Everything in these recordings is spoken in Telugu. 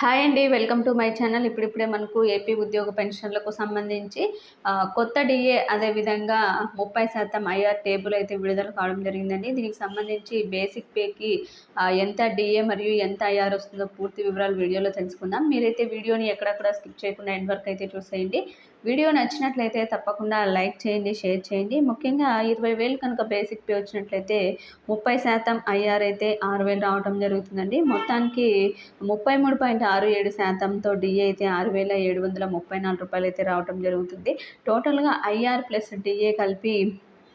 హాయ్ అండి వెల్కమ్ టు మై ఛానల్. ఇప్పుడిప్పుడే మనకు ఏపీ ఉద్యోగ పెన్షన్లకు సంబంధించి కొత్త డిఏ అదేవిధంగా ముప్పై శాతం ఐఆర్ టేబుల్ అయితే విడుదల కావడం జరిగిందండి. దీనికి సంబంధించి బేసిక్ పేకి ఎంత డిఏ మరియు ఎంత ఐఆర్ వస్తుందో పూర్తి వివరాలు వీడియోలో తెలుసుకుందాం. మీరైతే వీడియోని ఎక్కడక్కడ స్కిప్ చేయకుండా ఎండ్ వరకు అయితే చూసేయండి. వీడియో నచ్చినట్లయితే తప్పకుండా లైక్ చేయండి షేర్ చేయండి. ముఖ్యంగా ఇరవై వేలు కనుక బేసిక్ పే వచ్చినట్లయితే ముప్పై శాతం ఐఆర్ అయితే ఆరు వేలు రావడం జరుగుతుందండి. మొత్తానికి ముప్పై మూడు పాయింట్ ఆరు ఏడు శాతంతో డిఏ అయితే ఆరు వేల ఏడు వందల ముప్పై నాలుగు రూపాయలు అయితే రావడం జరుగుతుంది. టోటల్గా ఐఆర్ ప్లస్ డిఏ కలిపి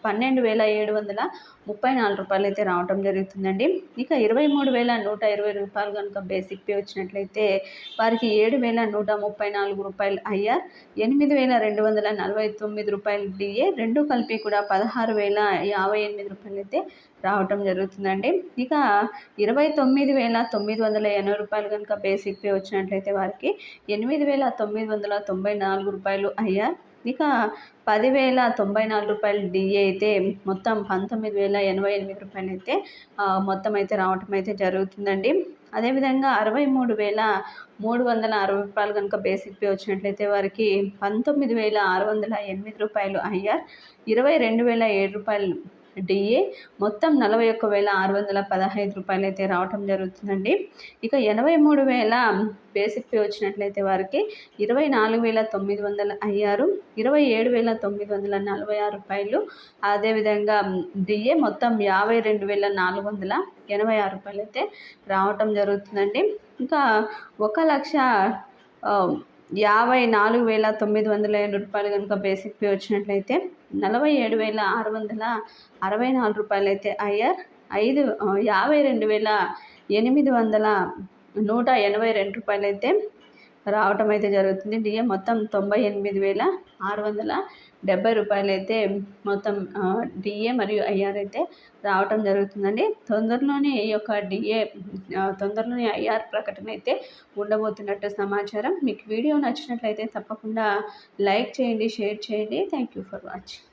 పన్నెండు వేల ఏడు వందల ముప్పై నాలుగు రూపాయలు అయితే రావటం జరుగుతుందండి. ఇక ఇరవై మూడు వేల నూట ఇరవై రూపాయలు కనుక బేసిక్ పే వచ్చినట్లయితే వారికి ఏడు వేల నూట ముప్పై నాలుగు రూపాయలు ఐఆర్ ఎనిమిది వేల రెండు వందల నలభై తొమ్మిది రూపాయలు డిఏ రెండు కలిపి కూడా పదహారు వేల యాభై ఎనిమిది రూపాయలు అయితే రావటం జరుగుతుందండి. ఇక ఇరవై తొమ్మిది వేల తొమ్మిది వందల ఎనభై రూపాయలు కనుక బేసిక్ పే వచ్చినట్లయితే వారికి ఎనిమిది వేల తొమ్మిది వందల తొంభై నాలుగు రూపాయలు అయ్యారు ఇక పదివేల తొంభై నాలుగు రూపాయలు డిఏ అయితే మొత్తం పంతొమ్మిది వేల ఎనభై ఎనిమిది రూపాయలు అయితే మొత్తం అయితే రావటం అయితే జరుగుతుందండి. అదేవిధంగా అరవై మూడు వేల మూడు వందల అరవై రూపాయలు కనుక బేసిక్ పే వచ్చినట్లయితే వారికి పంతొమ్మిది వేల ఆరు వందల ఎనిమిది రూపాయలు అయ్యారు ఇరవై రెండు వేల ఏడు రూపాయలు డిఏ. మొత్తం నలభై ఒక్క వేల ఆరు వందల పదహైదు రూపాయలు అయితే రావటం జరుగుతుందండి. ఇక ఎనభై మూడు వేల బేసిక్ పే వచ్చినట్లయితే వారికి ఇరవై నాలుగు వేల తొమ్మిది వందల అయ్యారు. ఇరవై ఏడు వేల తొమ్మిది వందల నలభై ఆరు రూపాయలు. అదేవిధంగా డిఏ మొత్తం యాభై రెండు వేల నాలుగు వందల ఎనభై ఆరు రూపాయలు అయితే రావటం జరుగుతుందండి. ఇంకా ఒక లక్ష యాభై నాలుగు వేల తొమ్మిది వందల ఏడు రూపాయలు కనుక బేసిక్ పే వచ్చినట్లయితే నలభై ఏడు వేల ఆరు వందల అరవై నాలుగు రూపాయలు అయితే అయ్యార్. ఐదు యాభై రెండు వేల ఎనిమిది వందల నూట ఎనభై రెండు రూపాయలు అయితే రావటం అయితే జరుగుతుంది. డిఏ మొత్తం తొంభై ఎనిమిది వేల ఆరు వందల డెబ్బై రూపాయలు అయితే మొత్తం డిఏ మరియు ఐఆర్ అయితే రావటం జరుగుతుందండి. తొందరలోనే ఈ యొక్క డిఏ తొందరలోనే ఐఆర్ ప్రకటన అయితే ఉండబోతున్నట్టు సమాచారం. మీకు వీడియో నచ్చినట్లయితే తప్పకుండా లైక్ చేయండి షేర్ చేయండి. Thank you for watching.